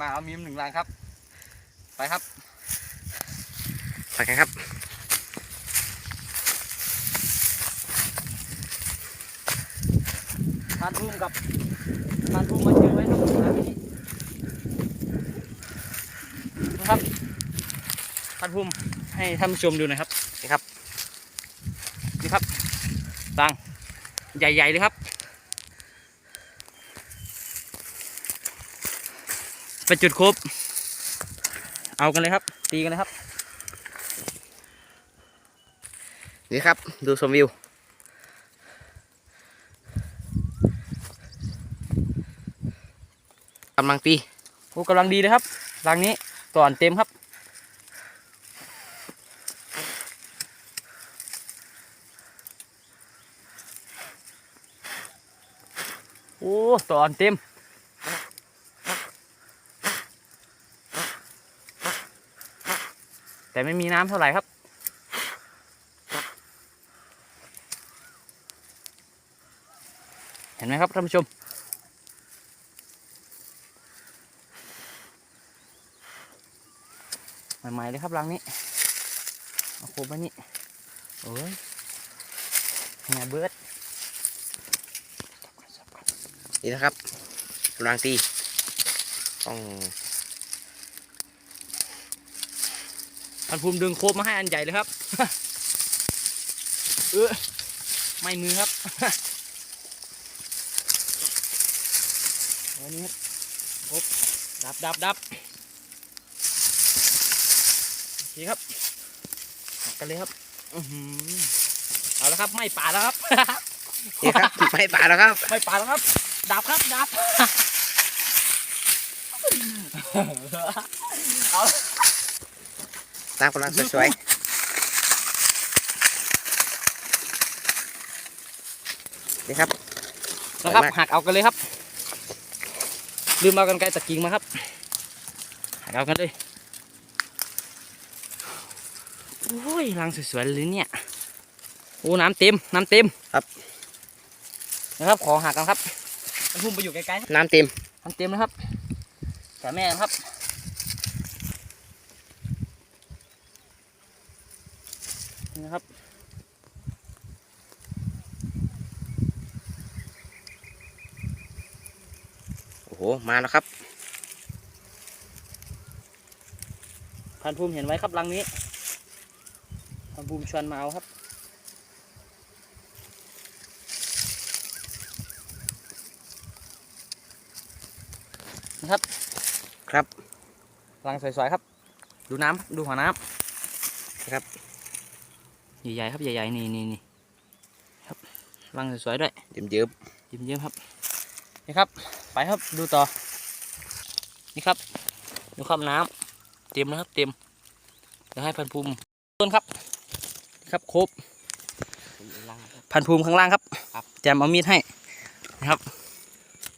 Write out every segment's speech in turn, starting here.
มาเอามีมหนึ่งลังครับ ไปครับ ไปกันครับทานพุ่มกับทานพุ่มมาเจอไว้ครับหาที่นี่นะครับทานพุ่มให้ท่านผู้ชมดูหน่อยครับนี่ครับนี่ครับตังใหญ่ๆเลยครับ ไปจุดครบเอากันเลยครับ ตีกันเลยครับ นี่ครับ ดูชมวิว กำลังตีโอ้กำลังดีเลยครับรังนี้ต่อนเต็มครับ โอ้ต่อนเต็ม แต่ไม่มีน้ำเท่าไหร่ครับเห็นไหมครับท่านผู้ชม ใหม่ๆเลยครับรังนี้เอาโคมไว้นี่โอ้ยแง่เบิร์ดนี่นะครับกำลังตีต้อง ท่านภูมิดึงโคบมาให้อันใหญ่เลยครับ เออไม่มือครับอันนี้ครับโคบดับดับดับโอเคครับหักกันเลยครับอือหือเอาละครับ ไม่ป่าแล้วครับนี่ครับไม่ป่าแล้วครับ ไม่ป่าแล้วครับ ดับครับดับเอา ตามกำลังสวยๆนี่ครับนะครับสวยมากหักเอากันเลยครับลืมเอากันไกลตะกิ่งมาครับหักเอากันเลยโอ้ยรังสวยๆเลยเนี่ยโอ้น้ำเต็มน้ำเต็มครับนะครับขอหักกันครับมันพุ่มไปอยู่ไกลๆนะน้ำเต็มน้ำเต็มนะครับแต่แม่นะครับ นี่นะครับโอ้โหมาแล้วครับพันภูมิเห็นไว้ครับรังนี้พันภูมิชวนมาเอาครับนะครับ ครับรังสวยๆครับ ดูน้ำดูหัวน้นะครับำ ใหญ่ๆครับใหญ่ๆนี่นี่นี่ครับรังสวยๆด้วยเยิ้มยิ้มเยิ้มๆครับนี่ครับ ไปครับดูต่อ นี่ครับดูครับน้ำเต็มนะครับเต็มเดี๋ยวให้พันภูมิต้นครับนี่ครับครบๆพันภูมิข้างล่างครับครับแจมเอามีดให้นะครับ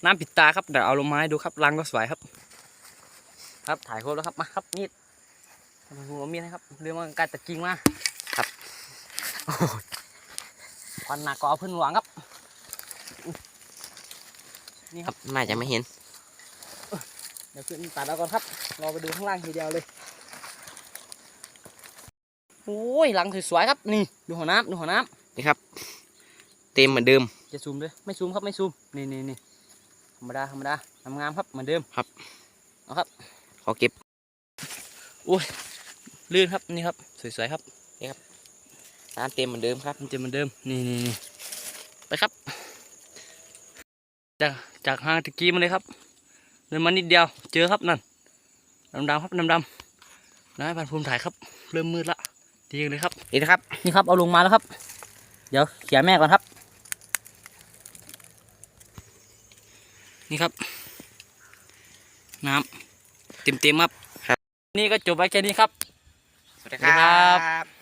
น้ำปิดตาครับเดี๋ยวเอาลงมาให้ดูครับรังก็สวยครับ ครับถ่ายครบแล้วครับมาครับมีดพันภูมิเอามีดให้ครับเรื่องว่าการตะกิ้งมา ครับโอ้ยควันหนักก็เอาพื้นหวังครับอุ๊ยนี่ครับน่าจะไม่เห็น เดี๋ยวขึ้นตัดเอาก่อนครับรอไปดูข้างล่างทีเดียวเลย โอ้ยหลังสวยๆครับ นี่ ดูหัวน้ำดูหัวน้นี่ครับ เต็มเหมือนเดิมำจะซูมด้วย ไม่ซูมครับ ไม่ซูม นี่นี่นี่ธรรมดา ธรรมดางามๆครับเหมือนเดิม ครับ เอาครับ ขอเก็บลื่นครับ นี่ครับ สวยๆครับน้ำเต็มเหมือนเดิมครับมันจะเหมือนเดิมนี่นี่นี่ไปครับ จากจากห้างตะกี้มาเลยครับเดินมานิดเดียวเจอครับนั่นดำๆครับดำๆนะให้พันภูมิถ่ายครับ เริ่มมืดละดีเลยครับนี่นะครับนี่ครับเอาลงมาแล้วครับ เดี๋ยวเขียแม่ก่อนครับ นี่ครับ น้ำเต็มเต็มๆครับครับ นี่ก็จบไว้แค่นี้ครับ สวัสดีสวัสดีครับครับ